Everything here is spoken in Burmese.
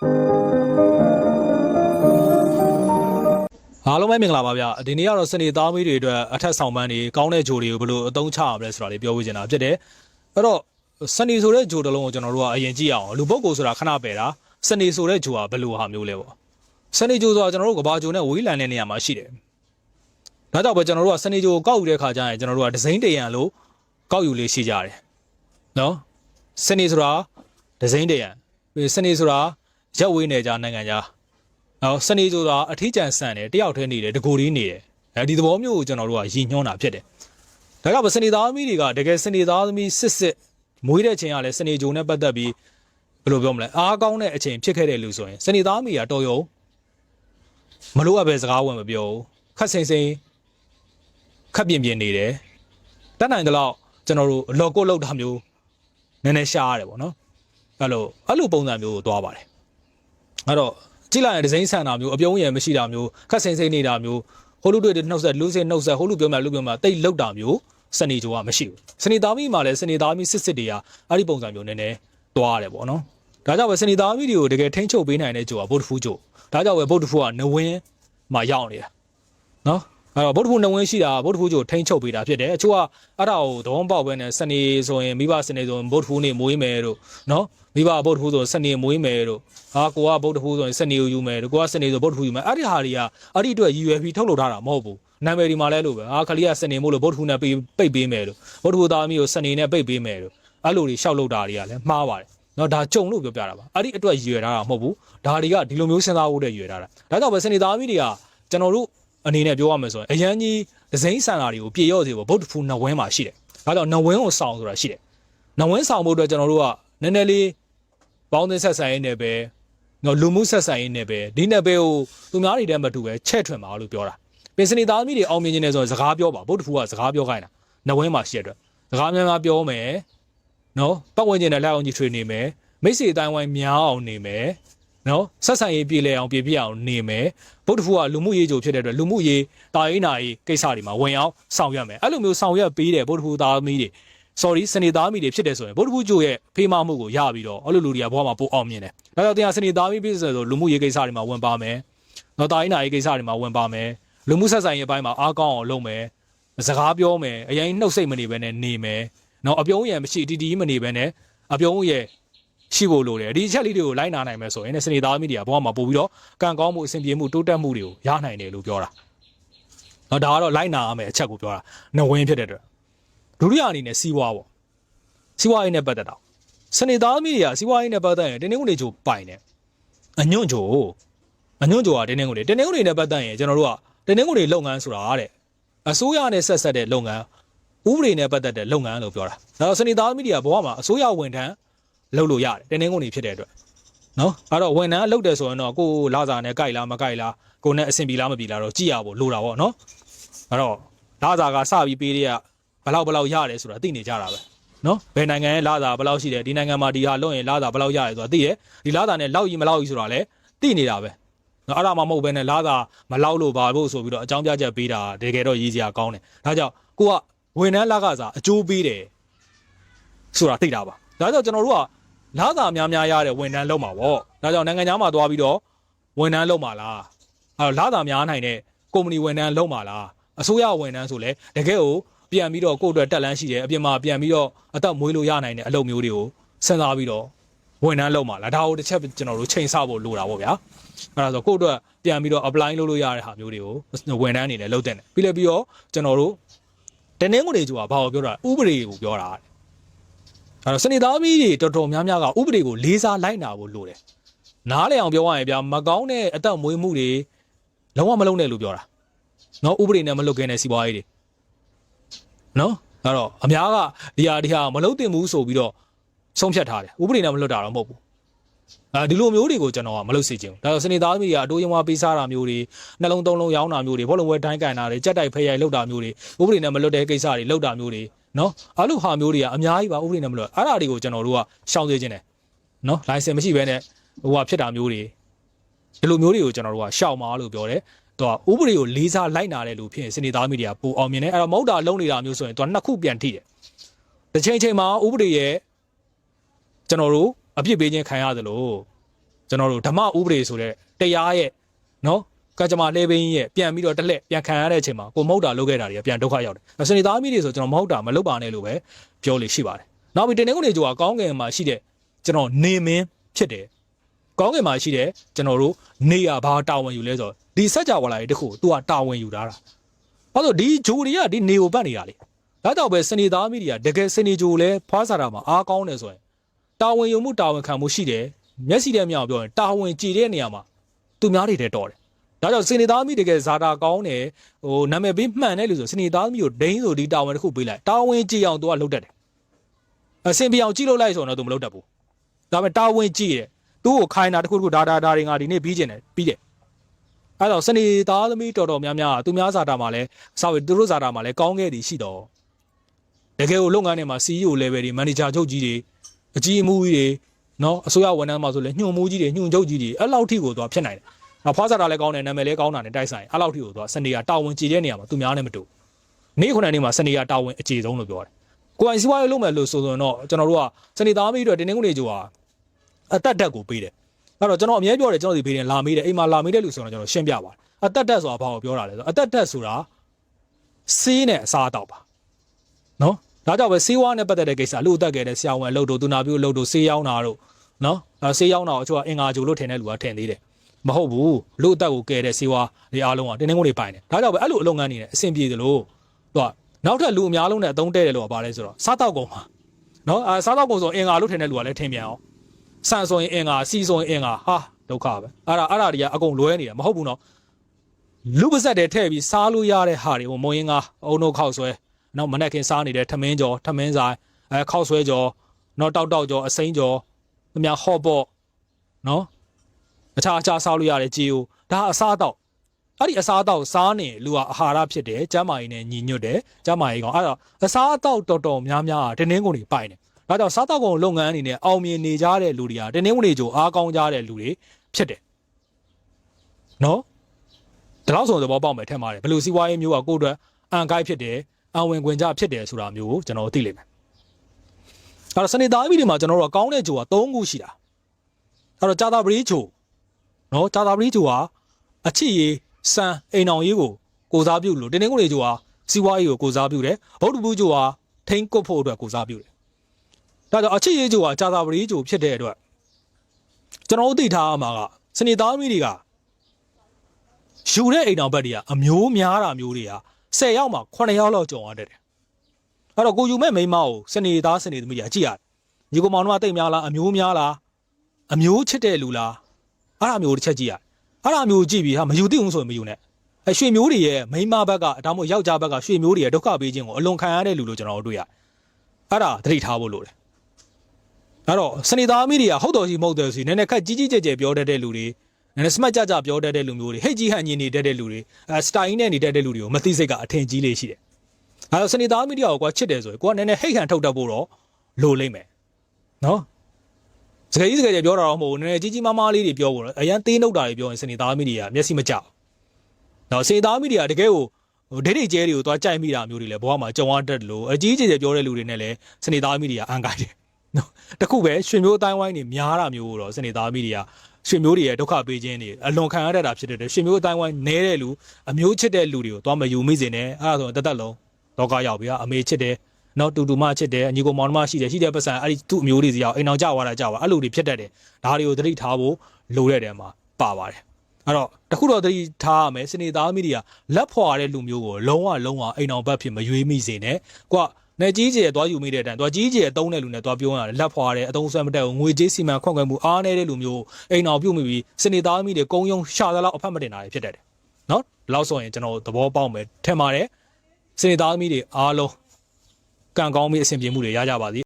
အားလုံးပဲမင်္ဂလာပါဗျဒီနေ့ကတော့စနေသားမီးတွေအတွက်အထက်ဆောင်ပန်းတွေကောင်းတဲ့ဂျိုတွေကိုဘယ်လိုအသုံးချရမလဲဆိုတာလေးပြောပြချင်တာဖြစ်တယ်အဲ့တော့စနေဆိုတဲ့ဂျိုတစ်လုံးကိုကျွန်တော်တို့ကအရင်ကြည့်အောင်လူပုတ်ကိုဆိုတာခဏပယ်တာစနေဆိုတဲ့ဂျိုကဘယ်လိုဟာမျိုးလဲပေါ့စနေဂျိုဆိုတာကျွန်တော်တို့ကဘာဂျိုနဲ့ဝေးလံတဲ့နေရာမှာရှိတယ်ဒါကြောင့်ပဲကျွန်တော်တို့ကစနေဂျိုကိုကောက်ယူတဲ့ခါကျရင်ကျွန်တော်တို့ကဒီဇိန်းတရံလို့ကောက်ယူလေးရှိကြတယ်နော်စနေဆိုတာဒီဇိန်းတရံပြီးစနေဆိုတာ ရက်ဝေးနေကြနိုင်ငံခြားနော်စနေဆိုတာအထီးကျန်ဆန်တယ်တယောက်တည်းနေတယ်တကူလေးနေတယ်အဲဒီသဘောမျိုးကိုကျွန်တော်တို့ကရည်ညွှန်းတာဖြစ်တယ်ဒါကပဲစနေသားသမီးတွေကတကယ်စနေသားသမီးစစ်စစ်မွေးတဲ့ချိန်ကလည်းစနေဂျုံနဲ့ပတ်သက်ပြီးဘယ်လိုပြောမလဲအားကောင်းတဲ့အချိန်ဖြစ်ခဲ့တဲ့လူဆိုရင်စနေသားသမီးကတော်ရုံမလို့အပ်ပဲစကားဝင်မပြောဘူးခက်စိမ့်စိမ့်ခက်ပြင်းပြင်းနေတယ်တတ်နိုင်တဲ့လောက်ကျွန်တော်တို့လော်ကိုလောက်တာမျိုးနည်းနည်းရှားရတယ်ပေါ့နော်အဲ့လိုအဲ့လိုပုံစံမျိုးကိုသွားပါတယ် အဲ့တော့ကြည့်လိုက်ရင်ဒီဇိန်းဆန်တာမျိုးအပြုံးရယ်မရှိတာမျိုးခက်ဆင်စိမ့်နေတာမျိုးဟိုလူတွေနှုတ်ဆက်လူစင်နှုတ်ဆက်ဟိုလူပြောမှလူပြောမှတိတ်လောက်တာမျိုးစနေဂျိုကမရှိဘူးစနေသားမီမှာလည်းစနေသားမီစစ်စစ်တွေကအဲ့ဒီပုံစံမျိုးနည်းနည်းတွားရတယ်ပေါ့နော်ဒါကြောင့်ပဲစနေသားမီတွေကိုတကယ်ထိန်းချုပ်ပေးနိုင်တဲ့ဂျိုကဗုဒ္ဓဖူးဂျိုဒါကြောင့်ပဲဗုဒ္ဓဖူးကနဝင်းမှာရောက်နေတာနော် အဲ့တော့ဗုဒ္ဓဖူးနဝင်းရှိတာဗုဒ္ဓဖူးဂျိုထိန်းချုပ်ပေးတာဖြစ်တယ်အချို့ကအဲ့ဒါကိုသဘောပေါက်ပဲနဲ့စနေဆိုရင်မိဘစနေဆိုရင်ဗုဒ္ဓဖူးနေမွေးမယ်တို့နော်မိဘဗုဒ္ဓဖူးဆိုရင်စနေမွေးမယ်တို့ဟာကိုကဗုဒ္ဓဖူးဆိုရင်စနေကိုယူမယ်ကိုကစနေဆိုဗုဒ္ဓဖူးယူမယ်အဲ့ဒီဟာတွေကအဲ့ဒီအတွက်ရည်ရွယ်ပြီးထုတ်လုပ်ထားတာမဟုတ်ဘူးနာမည်ဒီမှာလဲလို့ပဲဟာခလီကစနေမို့လို့ဗုဒ္ဓဖူးနဲ့ပိတ်ပိတ်ပေးမယ်လို့ဗုဒ္ဓဖူးသားသမီးကိုစနေနဲ့ပိတ်ပေးမယ်လို့အဲ့လိုတွေရှောက်လုပ်တာတွေကလည်းမှားပါတယ်နော်ဒါကြုံလို့ပြောပြတာပါအဲ့ဒီအတွက်ရည်ရွယ်ထားတာမဟုတ်ဘူးဒါတွေကဒီလိုမျိုးစဉ်းစားဖို့တည်းရည်ရွယ်ထားတာဒါကြောင့်ပဲစနေသားသမီးတွေကကျွန်တော်တို့ အနေနဲ့ပြောရမယ်ဆိုရင်အရန်ကြီးဒဇိန်းဆန်တာတွေကိုပြေရော့စေဖို့ဗုဒ္ဓဖူးနဝင်းမှာရှိတယ်ဒါကြောင့်နဝင်းကိုစောင်းဆိုတာရှိတယ်နဝင်းဆောင်ဖို့အတွက်ကျွန်တော်တို့ကနည်းနည်းလေးပေါင်းသင်းဆက်ဆံရေးနဲ့ပဲနော်လူမှုဆက်ဆံရေးနဲ့ပဲဒီနဲ့ပဲဟိုသူများတွေတည်းမတူပဲချဲ့ထွင်ပါလို့ပြောတာပင်စနေသားသမီးတွေအောင်မြင်နေတယ်ဆိုရင်စကားပြောပါဗုဒ္ဓဖူးကစကားပြောခိုင်းတာနဝင်းမှာရှိရတဲ့အတွက်စကားများများပြောမယ်နော်ပတ်ဝန်းကျင်နဲ့လက်အောင်ကြီးထွေနေမယ်မိတ်ဆွေအတိုင်းဝိုင်းများအောင်နေမယ် နော်ဆက်ဆံရေးပြည်လဲအောင်ပြည်ပြအောင်နေမယ်ဗုဒ္ဓဖူးကလူမှုရေးကြိုဖြစ်တဲ့အတွက်လူမှုရေးတာရေးနာရေးကိစ္စတွေမှာဝင်အောင်ဆောင်ရွက်မယ်အဲ့လိုမျိုးဆောင်ရွက်ပေးတယ်ဗုဒ္ဓဖူးသားသမီးတွေ sorry စနေသားမိတွေဖြစ်တယ်ဆိုရင်ဗုဒ္ဓဘူးကျိုရဲ့ဖေးမမှုကိုရပြီးတော့အဲ့လိုလူတွေကဘဝမှာပိုအောင်မြင်တယ်။ဒါကြောင့်တရားစနေသားမိဖြစ်ဆိုလူမှုရေးကိစ္စတွေမှာဝင်ပါမယ်။နော်တာရင်းနာရေးကိစ္စတွေမှာဝင်ပါမယ်။လူမှုဆက်ဆံရေးအပိုင်းမှာအားကောင်းအောင်လုပ်မယ်။စကားပြောမယ်။အရင်နှုတ်ဆက်မနေဘဲနဲ့နေမယ်။နော်အပြုံးရံမရှိတီတီမနေဘဲနဲ့အပြုံးရ ရှိဖို့လိုတယ်။ဒီအချက်လေးတွေကိုလိုက်နာနိုင်မယ်ဆိုရင်စနေသားမိတွေကဘဝမှာပို့ပြီးတော့ကံကောင်းမှုအဆင်ပြေမှုတိုးတက်မှုတွေကိုရနိုင်တယ်လို့ပြောတာ။နော်ဒါကတော့လိုက်နာရမယ်အချက်ကိုပြောတာ။နဝင်းဖြစ်တဲ့အတွက်ဒုတိယအနေနဲ့စီးပွားပေါ့စီးပွားရေးနဲ့ပတ်သက်တာစနေသားသမီးတွေကစီးပွားရေးနဲ့ပတ်သက်ရင်တင်းနှင်းကုန်တွေချိုပိုင်တယ်အညွန့်ချိုအညွန့်ချိုကတင်းနှင်းကုန်တွေတင်းနှင်းကုန်တွေနဲ့ပတ်သက်ရင်ကျွန်တော်တို့ကတင်းနှင်းကုန်တွေလုပ်ငန်းဆိုတာတဲ့အစိုးရနဲ့ဆက်ဆက်တဲ့လုပ်ငန်းဥပဒေနဲ့ပတ်သက်တဲ့လုပ်ငန်းလို့ပြောတာဒါတော့စနေသားသမီးတွေကဘဝမှာအစိုးရဝန်ထမ်း လုပ်လို့ရတယ်တင်းနှင်းကုန်တွေဖြစ်တဲ့အတွက်နော်အဲ့တော့ဝန်ထမ်းလုပ်တယ်ဆိုရင်တော့ကိုယ်လာစာနဲ့ကြိုက်လားမကြိုက်လားကိုယ်နဲ့အဆင်ပြေလားမပြေလားတော့ကြည့်ရဖို့လိုတာပေါ့နော်အဲ့တော့လာစာကစပြီးပေးတဲ့ကဘလောက်ဘလောက်ရတယ်ဆိုတာသိနေကြတာပဲနော်ဘယ်နိုင်ငံရဲ့လာတာဘယ်လောက်ရှိတယ်ဒီနိုင်ငံမှာဒီဟာလွတ်ရင်လာတာဘယ်လောက်ရတယ်ဆိုတာသိရဒီလာတာနဲ့လောက်ကြီးမလောက်ကြီးဆိုတာလည်းသိနေတာပဲနော်အဲ့ဒါမှမဟုတ်ဘဲနဲ့လာတာမလောက်လို့ပါဖို့ဆိုပြီးတော့အကြောင်းပြချက်ပေးတာတကယ်တော့ရေးစရာကောင်းတယ်ဒါကြောင့်ကိုကဝန်ထမ်းလကစားအကျိုးပေးတယ်ဆိုတာသိတာပါဒါကြောင့်ကျွန်တော်တို့က လာတာများများရတဲ့ဝန်ထမ်းလုပ်မှာပေါ့ဒါကြောင့်နိုင်ငံခြားမှာသွားပြီးတော့ဝန်ထမ်းလုပ်မှာလားအဲ့တော့လာတာများနိုင်တဲ့ကုမ္ပဏီဝန်ထမ်းလုပ်မှာလားအစိုးရဝန်ထမ်းဆိုလဲတကယ်ကိုပြန်ပြီးတော့ကိုယ့်အတွက်တက်လန်းရှိတယ်အပြင်မှာပြန်ပြီးတော့အသက်မွေးလို့ရနိုင်တဲ့အလုပ်မျိုးတွေကိုစဉ်းစားပြီးတော့ဝန်ထမ်းလုပ်မှာလားဒါကိုတစ်ချက်ကျွန်တော်တို့ချိန်ဆဖို့လိုတာပေါ့ဗျာအဲ့ဒါဆိုကိုယ့်အတွက်ပြန်ပြီးတော့ apply လုပ်လို့ရတဲ့ဟာမျိုးတွေကိုဝန်ထမ်းအနေနဲ့လုပ်တဲ့တယ်ပြီးလည်းပြီးတော့ကျွန်တော်တို့တနင်္ဂနွေကျူကဘာကိုပြောတာဥပဒေကိုပြောတာ အဲ့တော့စနေသားမီးတွေတော်တော်များများကဥပဒေကိုလေးစားလိုက်နာဖို့လိုတယ်နားလည်အောင်ပြောရရင်ဗျာမကောင်းတဲ့အသက်မွေးမှုတွေလုံးဝမလုပ်နဲ့လို့ပြောတာနော်ဥပဒေနဲ့မလုပ်ခင်တဲ့စီးပွားရေးတွေနော်အဲ့တော့အများကဒီဟာဒီဟာမလုံးတင်ဘူးဆိုပြီးတော့ဆုံးဖြတ်ထားတယ်ဥပဒေနဲ့မလွတ်တာတော့မဟုတ်ဘူးအဲဒီလိုမျိုးတွေကိုကျွန်တော်ကမလုပ်စေချင်ဘူးဒါဆိုစနေသားသမီးတွေကအတိုးယုံဝါပေးစားတာမျိုးတွေနှလုံးသုံးလုံးရောင်းတာမျိုးတွေဘောလုံးဝဲတိုင်းကန်တာတွေကြက်တိုက်ဖဲရိုက်လောက်တာမျိုးတွေဥပဒေနဲ့မလွတ်တဲ့ကိစ္စတွေလောက်တာမျိုးတွေ နော်အဲ့လိုဟာမျိုးတွေကအများကြီးပါဥပဒေနဲ့မလွတ်အဲ့ဒါတွေကိုကျွန်တော်တို့ကရှောင်စေချင်တယ်နော်လိုင်စင်မရှိဘဲနဲ့ဟိုဟာဖြစ်တာမျိုးတွေဒီလိုမျိုးတွေကိုကျွန်တော်တို့ကရှောင်ပါလို့ပြောတယ်တော့ဥပဒေကိုလေးစားလိုက်နာတဲ့လူဖြစ်ရင်စနေသားမိတွေကပိုအောင်မြင်တယ်အဲ့တော့မဟုတ်တာလုံးနေတာမျိုးဆိုရင်သူကနှစ်ခုပြန်ထိတယ်တစ်ချိန်ချိန်မှာဥပဒေရဲ့ကျွန်တော်တို့အပြစ်ပေးခြင်းခံရသလိုကျွန်တော်တို့ဓမ္မဥပဒေဆိုတဲ့တရားရဲ့နော် ကကြမ္မာလဲပင်းကြီးရဲ့ပြန်ပြီးတော့တစ်လက်ပြန်ခံရတဲ့အချိန်မှာကိုမဟုတ်တာလုပ်ခဲ့တာတွေကပြန်ဒုက္ခရောက်တယ်စနေသားမိတွေဆိုကျွန်တော်မဟုတ်တာမလုပ်ပါနဲ့လို့ပဲပြောလို့ရှိပါတယ်နောက်ပြီးတင်းနေကုန်နေကြိုကကောင်းကင်မှာရှိတဲ့ကျွန်တော်နေမင်းဖြစ်တယ်ကောင်းကင်မှာရှိတဲ့ကျွန်တော်တို့နေရဘာတာဝန်ယူလဲဆိုတော့ဒီစัจ java လာရေးတခုကို तू ကတာဝန်ယူထားတာဘာလို့ဒီဂျိုတွေကဒီနေကိုပတ်နေတာလေဒါကြောင့်ပဲစနေသားမိတွေကတကယ်စနေဂျိုလဲဖွားစားတာမှာအားကောင်းတယ်ဆိုရင်တာဝန်ယူမှုတာဝန်ခံမှုရှိတယ်မျက်စိတဲ့မြောင်ပြောရင်တာဝန်ကြည်တဲ့နေရာမှာသူများတွေတဲ့တော်တယ် ဒါကြောင့်စနေသားမိတကယ်ဇာတာကောင်းတယ်ဟိုနာမည်ပေးမှန်တယ်လို့ဆိုစနေသားမိကိုဒိန်းဆိုဒီတာဝန်တစ်ခုပေးလိုက်တာဝန်ကြည့်အောင်သူကလုပ်တတ်တယ်အစင်ပြအောင်ကြည့်လို့လိုက်ဆိုတော့သူမလုပ်တတ်ဘူးဒါပေမဲ့တာဝန်ကြည့်တယ်သူ့ကိုခိုင်းတာတစ်ခုတစ်ခုဒါဒါဒါတွေငါဒီနေ့ပြီးကျင်တယ်ပြီးတယ်အဲတော့စနေသားသမီးတော်တော်များများသူများဇာတာမှာလဲစာဝေသူတို့ဇာတာမှာလဲကောင်းခဲ့သည်ရှိတော့တကယ်ကိုလုပ်ငန်းတွေမှာ CEO level တွေ manager ချုပ်ကြီးတွေအကြီးအမှုကြီးတွေနော်အစိုးရဝန်ထမ်းမှာဆိုလဲညွှန်မှုကြီးတွေညွှန်ချုပ်ကြီးတွေအဲ့လောက်ထိကိုသူကဖြစ်နိုင်တယ် နောက်ဖွားစားတာလည်းကောင်းတယ်နာမည်လည်းကောင်းတာနဲ့တိုက်ဆိုင်အဲ့လောက်ထိကိုသူကစနေရတာဝန်ကြည်တဲ့နေရာမှာသူများနဲ့မတူနေ့ခုနှစ်နေ့မှာစနေရတာဝန်အကြည်ဆုံးလို့ပြောတယ်ကိုယ်ပိုင်စီးပွားရေးလုပ်မယ်လို့ဆိုဆိုရင်တော့ကျွန်တော်တို့ကစနေသားမီးတွေတင်းတင်းကုန်နေကြွာအတက်တက်ကိုပေးတယ်အဲ့တော့ကျွန်တော်အမြဲပြောတယ်ကျွန်တော်ဒီဘေးရင်လာမေးတယ်အိမ်မှာလာမေးတယ်လို့ဆိုတော့ကျွန်တော်ရှင်းပြပါတယ်အတက်တက်ဆိုတာဘာကိုပြောတာလဲဆိုတော့အတက်တက်ဆိုတာစီးနဲ့အစားအသောက်ပါနော်ဒါကြောင့်ပဲစေးဝါးနဲ့ပတ်သက်တဲ့ကိစ္စအလို့အသက်ခဲ့တဲ့ဆရာဝန်အလုပ်တို့သူနာပြုအလုပ်တို့ဆေးရောက်တာတို့နော်အဲဆေးရောက်တာကိုအချို့ကအင်္ဂါဂျိုလို့ထင်တဲ့လူကထင်သေးတယ် မဟုတ်ဘူးလူအသက်ကိုကယ်တဲ့စေဝါတွေအားလုံးကတင်းတင်းကိုတွေပိုင်တယ်ဒါကြောင့်ပဲအဲ့လိုအလုပ်ငန်းနေတယ်အဆင်ပြေသလိုသူကနောက်ထပ်လူအများလုံးနဲ့အသုံးတဲ့တယ်လို့ကပါလဲဆိုတော့စားတောက်ကုန်ပါနော်အဲစားတောက်ကုန်ဆိုအင်္ဂါလို့ထင်တဲ့လူကလည်းထင်ပြန်အောင်ဆန်ဆိုရင်အင်္ဂါစီဆိုရင်အင်္ဂါဟာဒုက္ခပဲအဲ့ဒါအဲ့ဒါတွေကအကုန်လွဲနေတာမဟုတ်ဘူးနော်လူပါဇက်တွေထည့်ပြီးစားလို့ရတဲ့ဟာတွေကိုမုံရင်ကအုံတို့ခောက်ဆွဲနောက်မနက်ခင်းစားနေတဲ့ထမင်းကြော်ထမင်းဆိုင်အဲခောက်ဆွဲကြော်နောက်တောက်တောက်ကြော်အစိမ်းကြော်သူများဟော့ပေါ့နော် အခြားအခြားစားလို့ရတဲ့ကြေးကိုဒါအစားတော့အဲ့ဒီအစားတော့စားနေလူကအာဟာရဖြစ်တယ်ကျန်းမာရေးနဲ့ညီညွတ်တယ်ကျန်းမာရေးကောင်အဲ့တော့အစားတော့တော်တော်များများကတင်းနှင်းကုန်တွေပိုင်တယ်ဒါကြောင့်စားတော့ကုန်လုပ်ငန်းအနေနဲ့အောင်မြင်နေကြတဲ့လူတွေကတင်းနှင်းကုန်တွေကြိုအားကောင်းကြတဲ့လူတွေဖြစ်တယ်နော်ဒါတော့ဆိုသဘောပေါက်မယ်ထင်ပါတယ်ဘယ်လိုစီးပွားရေးမျိုးကကိုယ့်အတွက်အန်ကိုက်ဖြစ်တယ်အန်ဝင်ခွင်ကြဖြစ်တယ်ဆိုတာမျိုးကိုကျွန်တော်သိလိမ့်မယ်အဲ့တော့စနေသားမီတွေမှာကျွန်တော်တို့ကကောင်းတဲ့ဂျိုက၃ခုရှိတာအဲ့တော့ကြာတာပရိဂျို နော်ဂျာတာပရီဂျိုဟာအချစ်ရေးစံအိမ်အောင်ရေးကိုကိုစားပြုလို့တင်းတင်းကိုလေဂျိုဟာစီးပွားရေးကိုကိုစားပြုတယ်ဗုဒ္ဓဘူးဂျိုဟာထိန်းကွပ်ဖို့အတွက်ကိုစားပြုတယ်ဒါကြောင့်အချစ်ရေးဂျိုဟာဂျာတာပရီဂျိုဖြစ်တဲ့အတွက်ကျွန်တော်တို့သိထားရမှာကစနေသားမီးတွေကယူတဲ့အိမ်အောင်ဘက်တွေကအမျိုးများတာမျိုးတွေက10ယောက်မှ9ယောက်လောက်ကြုံရတတ်တယ်အဲ့တော့ကိုယူမဲ့မိန်းမကိုစနေသားစနေသမီးတွေကကြည့်ရတယ်ညီကောင်မောင်တို့ကတိတ်များလားအမျိုးများလားအမျိုးချစ်တဲ့လူလား အဲ့ဒါမျိုးတစ်ချက်ကြည့်ရအဲ့ဒါမျိုးကြည့်ပြီးဟာမယူသိဘူးဆိုရင်မယူနဲ့အဲရွှေမျိုးတွေရဲ့မိန်းမဘက်ကဒါမှမဟုတ်ယောက်ျားဘက်ကရွှေမျိုးတွေရဲ့ဒုက္ခပေးခြင်းကိုအလွန်ခံရတဲ့လူလို့ကျွန်တော်တို့တွေ့ရအဲ့ဒါသတိထားဖို့လိုတယ်အဲ့တော့စနေသားမီးတွေကဟုတ်တော်ရှိမဟုတ်တယ်ဆိုရင်နည်းနည်းခက်ကြီးကြီးကျယ်ကျယ်ပြောတတ်တဲ့လူတွေနည်းနည်းစမတ်ကြကြပြောတတ်တဲ့လူမျိုးတွေဟိတ်ကြီးဟန်ကြီးနေတတ်တဲ့လူတွေအဲစတိုင်နဲ့နေတတ်တဲ့လူတွေကိုမသိစိတ်ကအထင်ကြီးလေးရှိတယ်အဲ့တော့စနေသားမီးတွေကိုကွာချစ်တယ်ဆိုရင်ကိုကနည်းနည်းဟိတ်ဟန်ထုတ်တတ်ဖို့တော့လိုလိမ့်မယ်နော် စကားကြီးစကားကြီးပြောတာတော့မဟုတ်ဘူးနည်းနည်းကြီးကြီးမားမားလေးတွေပြောဖို့တော့အရန်သေးနှုတ်တာတွေပြောရင်စနေသားမိတွေကမျက်စိမကြောက်တော့စနေသားမိတွေကတကယ်ကိုဟိုဒိတ်ဒိတ်ကျဲတွေကိုသွားကြိုက်မိတာမျိုးတွေလည်းဘဝမှာကြုံရတတ်တယ်လို့အကြီးကြီးကျယ်ပြောတဲ့လူတွေနဲ့လည်းစနေသားမိတွေကအန်ကိုက်တယ်နော်တခုပဲရွှေမျိုးအတိုင်းဝိုင်းတွေများတာမျိုးတော့စနေသားမိတွေကရွှေမျိုးတွေရဲ့ဒုက္ခပေးခြင်းတွေအလွန်ခံရတတ်တာဖြစ်တဲ့ရွှေမျိုးအတိုင်းဝိုင်းနဲတဲ့လူအမျိုးချစ်တဲ့လူတွေကိုသွားမယူမိစေနဲ့အဲ့ဒါဆိုရင်တသက်လုံးတော့ကရောက်ပြီကအမေချစ်တယ် နော်တူတူမချစ်တယ်ညီကိုမောင်နှမရှိတယ်ရှိတဲ့ပတ်စံအဲ့ဒီသူ့အမျိုးတွေစီအောင်အိမ်အောင်ကြွားတာကြွားအဲ့လိုတွေဖြစ်တတ်တယ်ဒါတွေကိုသတိထားဖို့လိုတဲ့တဲမှာပါပါတယ်အဲ့တော့တခုတော့သတိထားရမယ်စနေသားမိတွေကလက်ဖွာတဲ့လူမျိုးကိုလုံးဝလုံးဝအိမ်အောင်ဘက်ဖြစ်မရွေးမိစေနဲ့ကိုကနေကြီးကြီးသွားယူမိတဲ့အတိုင်းသွားကြီးကြီးအတုံးတဲ့လူနဲ့သွားပြောရတယ်လက်ဖွာတယ်အတုံးဆွဲမတက်ဘူးငွေကြေးစီမံခွင့်ကွယ်မှုအားနေတဲ့လူမျိုးအိမ်အောင်ပြုတ်မိပြီးစနေသားမိတွေကုံယုံရှာသလောက်အဖက်မတင်တာတွေဖြစ်တတ်တယ်နော်ဒီလောက်ဆိုရင်ကျွန်တော်သဘောပေါက်မယ်ထင်ပါတယ်စနေသားမိတွေအားလုံး ကံကောင်းပြီးအဆင်ပြေမှုတွေရကြပါစေ